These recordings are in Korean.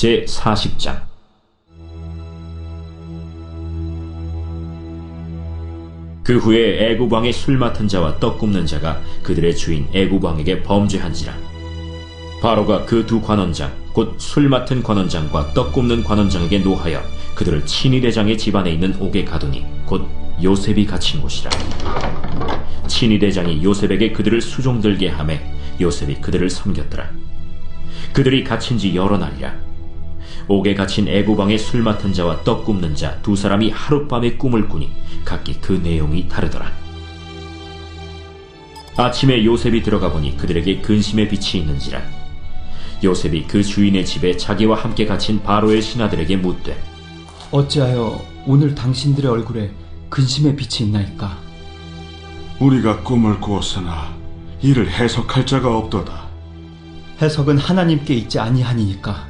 제 40장. 그 후에 애굽 왕의 술 맡은 자와 떡 굽는 자가 그들의 주인 애굽 왕에게 범죄한지라. 바로가 그 두 관원장 곧 술 맡은 관원장과 떡 굽는 관원장에게 노하여 그들을 친위 대장의 집안에 있는 옥에 가두니 곧 요셉이 갇힌 곳이라. 친위 대장이 요셉에게 그들을 수종들게 하매 요셉이 그들을 섬겼더라. 그들이 갇힌 지 여러 날이라 옥에 갇힌 애고방의 술 맡은 자와 떡 굽는 자 두 사람이 하룻밤에 꿈을 꾸니 각기 그 내용이 다르더라. 아침에 요셉이 들어가 보니 그들에게 근심의 빛이 있는지라. 요셉이 그 주인의 집에 자기와 함께 갇힌 바로의 신하들에게 묻되 어찌하여 오늘 당신들의 얼굴에 근심의 빛이 있나이까? 우리가 꿈을 꾸었으나 이를 해석할 자가 없도다. 해석은 하나님께 있지 아니하니니까.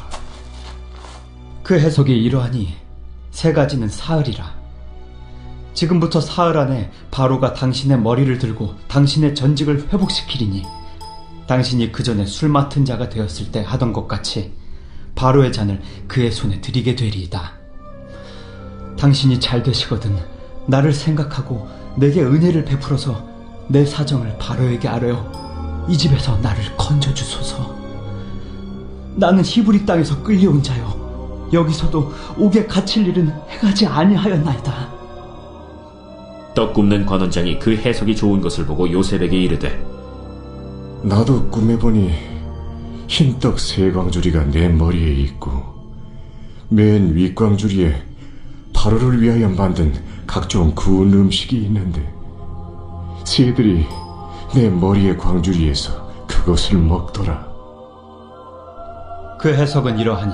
그 해석이 이러하니 세 가지는 사흘이라. 지금부터 사흘 안에 바로가 당신의 머리를 들고 당신의 전직을 회복시키리니 당신이 그 전에 술 맡은 자가 되었을 때 하던 것 같이 바로의 잔을 그의 손에 드리게 되리이다. 당신이 잘 되시거든 나를 생각하고 내게 은혜를 베풀어서 내 사정을 바로에게 아뢰어 이 집에서 나를 건져 주소서. 나는 히브리 땅에서 끌려온 자요. 여기서도 옥에 갇힐 일은 행하지 아니하였나이다. 떡 굽는 관원장이 그 해석이 좋은 것을 보고 요셉에게 이르되 나도 꿈에 보니 흰 떡 세 광주리가 내 머리에 있고 맨 윗광주리에 바로를 위하여 만든 각종 구운 음식이 있는데 새들이 내 머리의 광주리에서 그것을 먹더라. 그 해석은 이러하니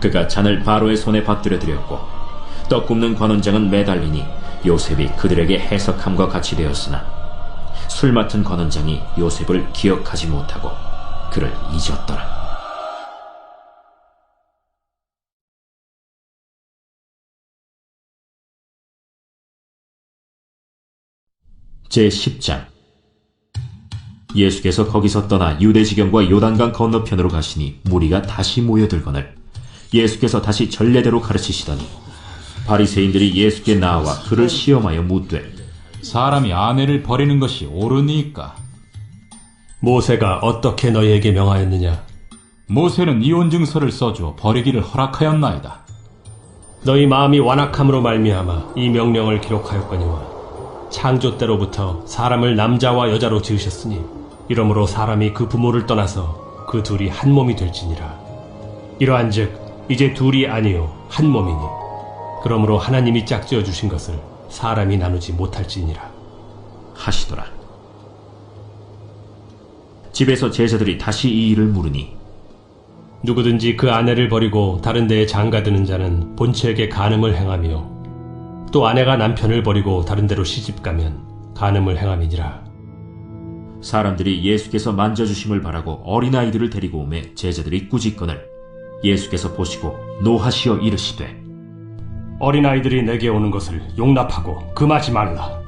그가 잔을 바로의 손에 받들어 드렸고 떡 굽는 관원장은 매달리니 요셉이 그들에게 해석함과 같이 되었으나 술 맡은 관원장이 요셉을 기억하지 못하고 그를 잊었더라. 제 10장 예수께서 거기서 떠나 유대지경과 요단강 건너편으로 가시니 무리가 다시 모여들거늘 예수께서 다시 전례대로 가르치시더니 바리새인들이 예수께 나와 그를 시험하여 묻되 사람이 아내를 버리는 것이 옳으니까 모세가 어떻게 너희에게 명하였느냐? 모세는 이혼 증서를 써주어 버리기를 허락하였나이다. 너희 마음이 완악함으로 말미암아 이 명령을 기록하였거니와 창조 때로부터 사람을 남자와 여자로 지으셨으니 이러므로 사람이 그 부모를 떠나서 그 둘이 한 몸이 될지니라. 이러한즉 이제 둘이 아니요 한 몸이니 그러므로 하나님이 짝지어 주신 것을 사람이 나누지 못할지니라. 하시더라. 집에서 제자들이 다시 이 일을 물으니 누구든지 그 아내를 버리고 다른 데에 장가드는 자는 본처에게 간음을 행하며 또 아내가 남편을 버리고 다른 데로 시집가면 간음을 행함이니라. 사람들이 예수께서 만져주심을 바라고 어린아이들을 데리고 오매 제자들이 꾸짖거늘 예수께서 보시고 노하시어 이르시되 어린아이들이 내게 오는 것을 용납하고 금하지 말라.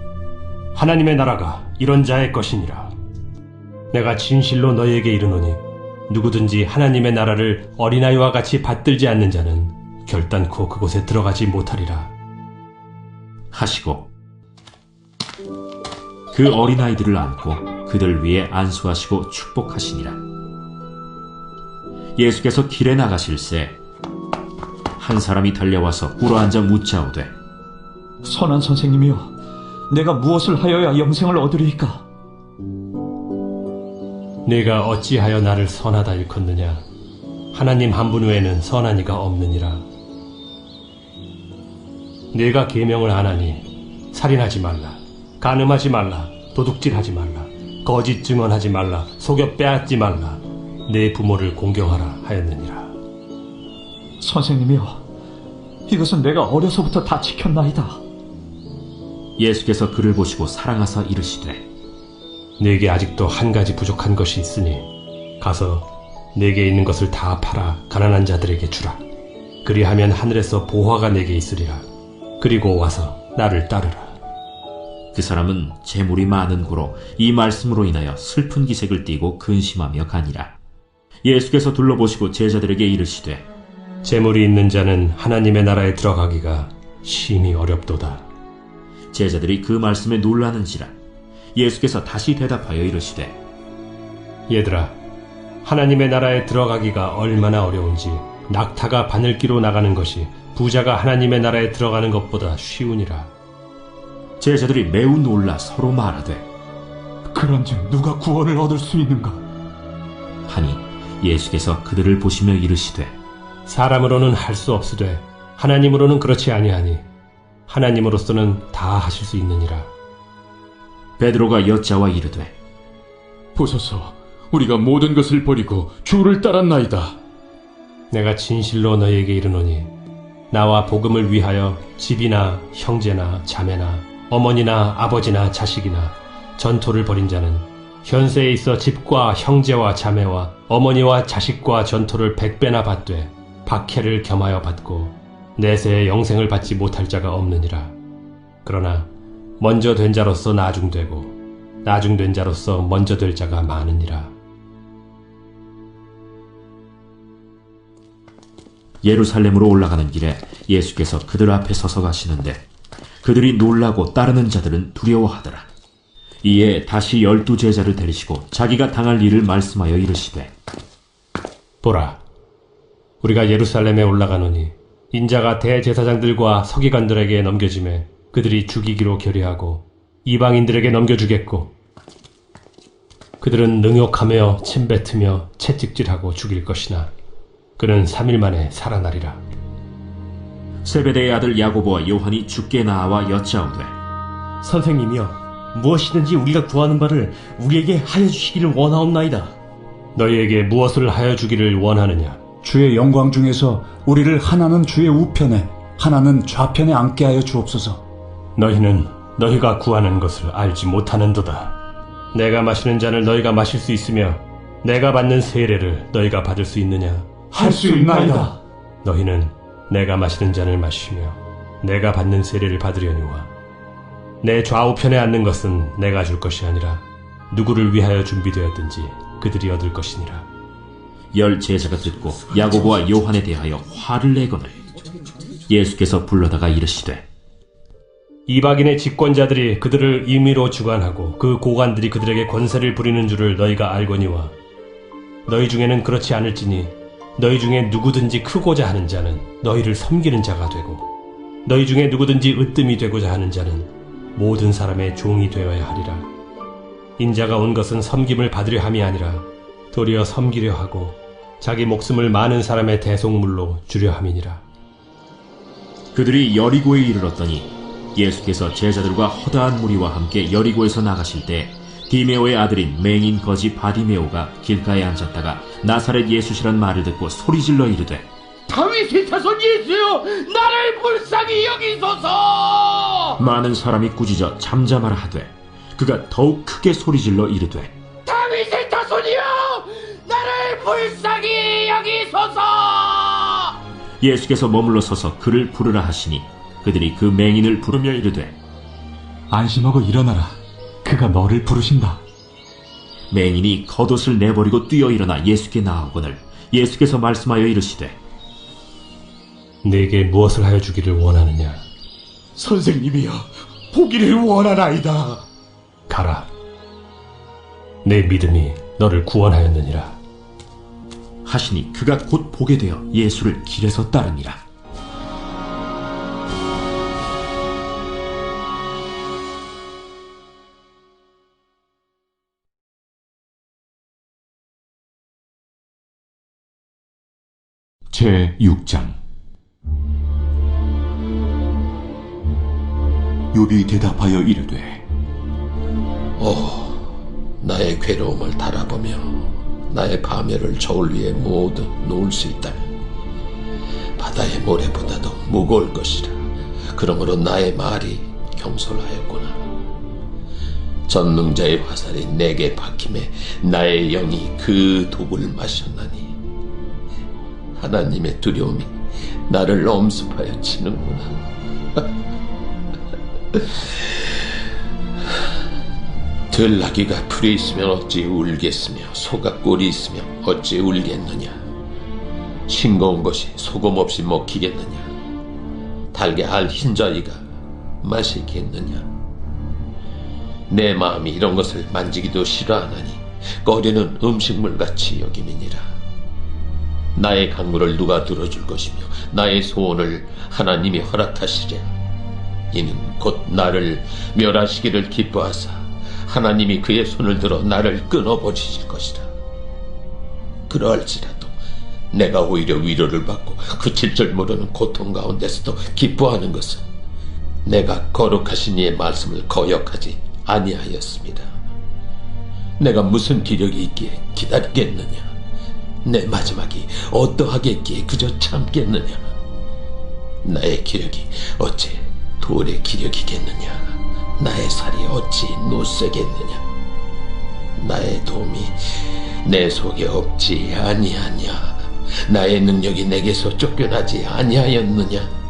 하나님의 나라가 이런 자의 것이니라. 내가 진실로 너희에게 이르노니 누구든지 하나님의 나라를 어린아이와 같이 받들지 않는 자는 결단코 그곳에 들어가지 못하리라. 하시고 그 어린아이들을 안고 그들 위에 안수하시고 축복하시니라. 예수께서 길에 나가실새 한 사람이 달려와서 꿇어앉아 묻자오되 선한 선생님이여, 내가 무엇을 하여야 영생을 얻으리이까? 네가 어찌하여 나를 선하다 일컫느냐? 하나님 한 분 외에는 선한 이가 없느니라. 네가 계명을 안 하니 살인하지 말라, 간음하지 말라, 도둑질하지 말라, 거짓 증언하지 말라, 속여 빼앗지 말라, 내 부모를 공경하라 하였느니라. 선생님이여, 이것은 내가 어려서부터 다 지켰나이다. 예수께서 그를 보시고 사랑하사 이르시되 네게 아직도 한 가지 부족한 것이 있으니 가서 네게 있는 것을 다 팔아 가난한 자들에게 주라. 그리하면 하늘에서 보화가 네게 있으리라. 그리고 와서 나를 따르라. 그 사람은 재물이 많은 고로 이 말씀으로 인하여 슬픈 기색을 띠고 근심하며 가니라. 예수께서 둘러보시고 제자들에게 이르시되 재물이 있는 자는 하나님의 나라에 들어가기가 심히 어렵도다. 제자들이 그 말씀에 놀라는지라 예수께서 다시 대답하여 이르시되 얘들아, 하나님의 나라에 들어가기가 얼마나 어려운지 낙타가 바늘기로 나가는 것이 부자가 하나님의 나라에 들어가는 것보다 쉬우니라. 제자들이 매우 놀라 서로 말하되 그런즉 누가 구원을 얻을 수 있는가? 하니 예수께서 그들을 보시며 이르시되 사람으로는 할 수 없으되 하나님으로는 그렇지 아니하니 하나님으로서는 다 하실 수 있느니라. 베드로가 여자와 이르되 보소서, 우리가 모든 것을 버리고 주를 따랐나이다. 내가 진실로 너희에게 이르노니 나와 복음을 위하여 집이나 형제나 자매나 어머니나 아버지나 자식이나 전토를 벌인 자는 현세에 있어 집과 형제와 자매와 어머니와 자식과 전토를 백배나 받되 박해를 겸하여 받고 내세의 영생을 받지 못할 자가 없느니라. 그러나 먼저 된 자로서 나중되고 나중된 자로서 먼저 될 자가 많으니라. 예루살렘으로 올라가는 길에 예수께서 그들 앞에 서서 가시는데 그들이 놀라고 따르는 자들은 두려워하더라. 이에 다시 열두 제자를 데리시고 자기가 당할 일을 말씀하여 이르시되 보라, 우리가 예루살렘에 올라가노니 인자가 대제사장들과 서기관들에게 넘겨짐에 그들이 죽이기로 결의하고 이방인들에게 넘겨주겠고 그들은 능욕하며 침뱉으며 채찍질하고 죽일 것이나 그는 3일 만에 살아나리라. 세베대의 아들 야고보와 요한이 죽게 나와 여짜오되 선생님이여, 무엇이든지 우리가 구하는 바를 우리에게 하여 주시기를 원하옵나이다. 너희에게 무엇을 하여 주기를 원하느냐? 주의 영광 중에서 우리를 하나는 주의 우편에 하나는 좌편에 앉게 하여 주옵소서. 너희는 너희가 구하는 것을 알지 못하는도다. 내가 마시는 잔을 너희가 마실 수 있으며 내가 받는 세례를 너희가 받을 수 있느냐? 할 수 있나이다. 너희는 내가 마시는 잔을 마시며 내가 받는 세례를 받으려니와 내 좌우편에 앉는 것은 내가 줄 것이 아니라 누구를 위하여 준비되었든지 그들이 얻을 것이니라. 열 제자가 듣고 야고보와 요한에 대하여 화를 내거늘 예수께서 불러다가 이르시되 이방인의 집권자들이 그들을 임의로 주관하고 그 고관들이 그들에게 권세를 부리는 줄을 너희가 알거니와 너희 중에는 그렇지 않을지니 너희 중에 누구든지 크고자 하는 자는 너희를 섬기는 자가 되고 너희 중에 누구든지 으뜸이 되고자 하는 자는 모든 사람의 종이 되어야 하리라. 인자가 온 것은 섬김을 받으려 함이 아니라 도리어 섬기려 하고 자기 목숨을 많은 사람의 대속물로 주려 함이니라. 그들이 여리고에 이르렀더니 예수께서 제자들과 허다한 무리와 함께 여리고에서 나가실 때 디메오의 아들인 맹인 거지 바디메오가 길가에 앉았다가 나사렛 예수시란 말을 듣고 소리질러 이르되 다윗의 자손 예수여 나를 불쌍히 여기소서 많은 사람이 꾸짖어 잠잠하라 하되 그가 더욱 크게 소리질러 이르되 다윗의 자손이여 나를 불쌍히 여기소서 예수께서 머물러 서서 그를 부르라 하시니 그들이 그 맹인을 부르며 이르되 안심하고 일어나라. 그가 너를 부르신다. 맹인이 겉옷을 내버리고 뛰어 일어나 예수께 나아오거늘 예수께서 말씀하여 이르시되 내게 무엇을 하여 주기를 원하느냐? 선생님이여, 보기를 원하나이다. 가라. 내 믿음이 너를 구원하였느니라. 하시니 그가 곧 보게 되어 예수를 길에서 따르니라. 제 6장 욥이 대답하여 이르되 오, 나의 괴로움을 달아보며 나의 파멸을 저울 위에 모두 놓을 수 있다. 바다의 모래보다도 무거울 것이라. 그러므로 나의 말이 경솔하였구나. 전능자의 화살이 내게 박힘에 나의 영이 그 독을 마셨나니 하나님의 두려움이 나를 엄습하여 치는구나. 들나귀가 풀에 있으면 어찌 울겠으며 소가 꼴이 있으면 어찌 울겠느냐? 싱거운 것이 소금 없이 먹히겠느냐? 달게 알 흰자위가 마시겠느냐? 내 마음이 이런 것을 만지기도 싫어하나니 꺼리는 음식물같이 여김이니라. 나의 강물을 누가 들어줄 것이며 나의 소원을 하나님이 허락하시랴 이는 곧 나를 멸하시기를 기뻐하사 하나님이 그의 손을 들어 나를 끊어버리실 것이라. 그러할지라도 내가 오히려 위로를 받고 그칠 줄 모르는 고통 가운데서도 기뻐하는 것은 내가 거룩하신 이의 말씀을 거역하지 아니하였습니다. 내가 무슨 기력이 있기에 기다리겠느냐? 내 마지막이 어떠하겠기에 그저 참겠느냐? 나의 기력이 어찌 돌의 기력이겠느냐? 나의 살이 어찌 노쇠겠느냐? 나의 도움이 내 속에 없지 아니하냐? 나의 능력이 내게서 쫓겨나지 아니하였느냐?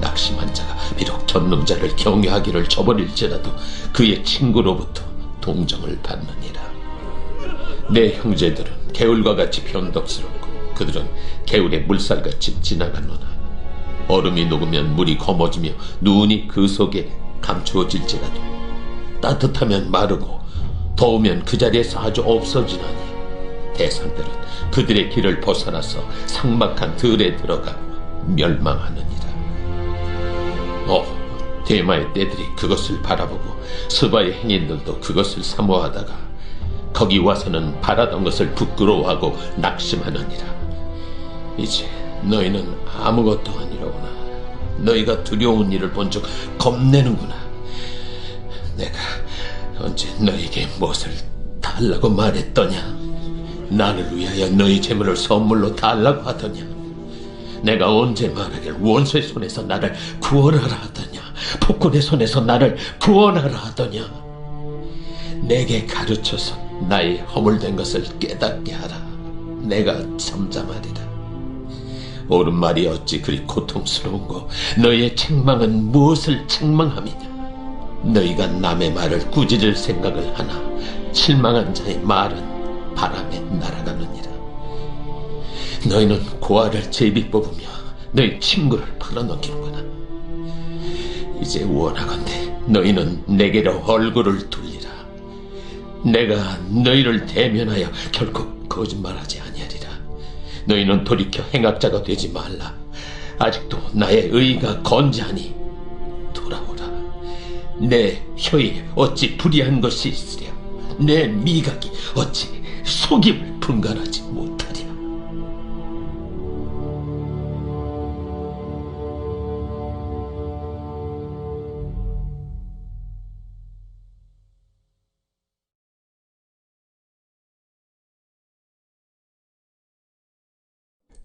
낙심한 자가 비록 전능자를 경외하기를 저버릴지라도 그의 친구로부터 동정을 받느니라. 내 형제들은 개울과 같이 변덕스럽고 그들은 개울의 물살같이 지나가노나 얼음이 녹으면 물이 검어지며 눈이 그 속에 감추어질지라도 따뜻하면 마르고 더우면 그 자리에서 아주 없어지나니 대상들은 그들의 길을 벗어나서 상막한 들에 들어가 멸망하느니라. 어, 대마의 떼들이 그것을 바라보고 스바의 행인들도 그것을 사모하다가 거기 와서는 바라던 것을 부끄러워하고 낙심하느니라. 이제 너희는 아무것도 아니로구나. 너희가 두려운 일을 본적 겁내는구나. 내가 언제 너희에게 무엇을 달라고 말했더냐? 나를 위하여 너희 재물을 선물로 달라고 하더냐? 내가 언제 말하길 원수의 손에서 나를 구원하라 하더냐? 폭군의 손에서 나를 구원하라 하더냐? 내게 가르쳐서 나의 허물된 것을 깨닫게 하라. 내가 잠잠하리라. 옳은 말이 어찌 그리 고통스러운고 너희의 책망은 무엇을 책망함이냐? 너희가 남의 말을 꾸짖을 생각을 하나? 실망한 자의 말은 바람에 날아가느니라. 너희는 고아를 제비 뽑으며 너희 친구를 팔아넘기는구나. 이제 원하건대 너희는 내게로 얼굴을 돌리라. 내가 너희를 대면하여 결코 거짓말하지 아니하리라 너희는 돌이켜 행악자가 되지 말라. 아직도 나의 의가 건재하니 돌아오라. 내 혀에 어찌 불의한 것이 있으랴. 내 미각이 어찌 속임을 분간하지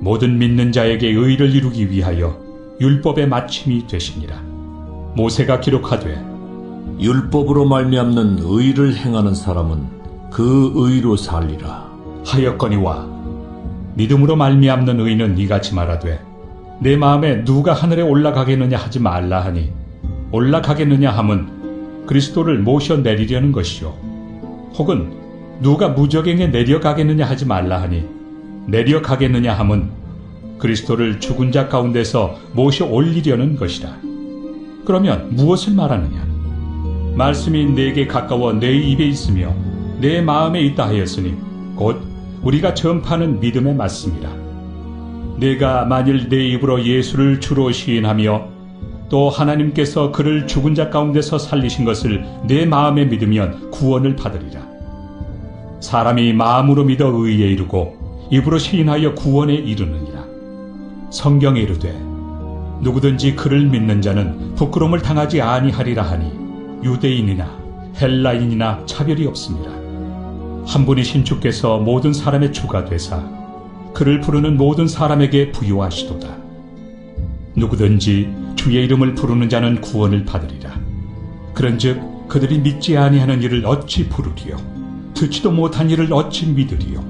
모든 믿는 자에게 의를 이루기 위하여 율법의 마침이 되시니라. 모세가 기록하되 율법으로 말미암는 의를 행하는 사람은 그 의로 살리라. 하였거니와 믿음으로 말미암는 의는 이같이 말하되 내 마음에 누가 하늘에 올라가겠느냐 하지 말라 하니 올라가겠느냐 함은 그리스도를 모셔 내리려는 것이요 혹은 누가 무적행에 내려가겠느냐 하지 말라 하니 내려가겠느냐 함은 그리스도를 죽은 자 가운데서 모셔 올리려는 것이라. 그러면 무엇을 말하느냐? 말씀이 내게 가까워 내 입에 있으며 내 마음에 있다 하였으니 곧 우리가 전파하는 믿음의 말씀이라. 내가 만일 내 입으로 예수를 주로 시인하며 또 하나님께서 그를 죽은 자 가운데서 살리신 것을 내 마음에 믿으면 구원을 받으리라. 사람이 마음으로 믿어 의에 이르고 입으로 시인하여 구원에 이르느니라. 성경에 이르되 누구든지 그를 믿는 자는 부끄러움을 당하지 아니하리라 하니 유대인이나 헬라인이나 차별이 없습니다. 한 분이신 주께서 모든 사람의 주가 되사 그를 부르는 모든 사람에게 부유하시도다. 누구든지 주의 이름을 부르는 자는 구원을 받으리라. 그런즉 그들이 믿지 아니하는 일을 어찌 부르리요? 듣지도 못한 일을 어찌 믿으리요?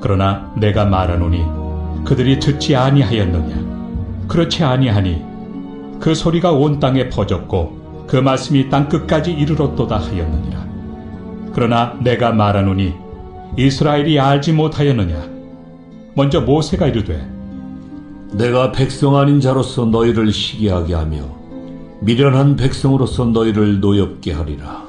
그러나 내가 말하노니 그들이 듣지 아니하였느냐? 그렇지 아니하니 그 소리가 온 땅에 퍼졌고 그 말씀이 땅 끝까지 이르렀도다 하였느니라. 그러나 내가 말하노니 이스라엘이 알지 못하였느냐? 먼저 모세가 이르되 내가 백성 아닌 자로서 너희를 시기하게 하며 미련한 백성으로서 너희를 노엽게 하리라.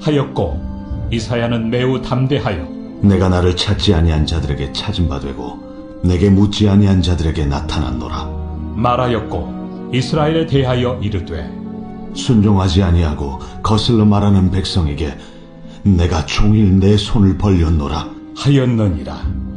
하였고 이사야는 매우 담대하여 내가 나를 찾지 아니한 자들에게 찾은 바 되고 내게 묻지 아니한 자들에게 나타났노라. 말하였고 이스라엘에 대하여 이르되 순종하지 아니하고 거슬러 말하는 백성에게 내가 종일 내 손을 벌렸노라. 하였느니라.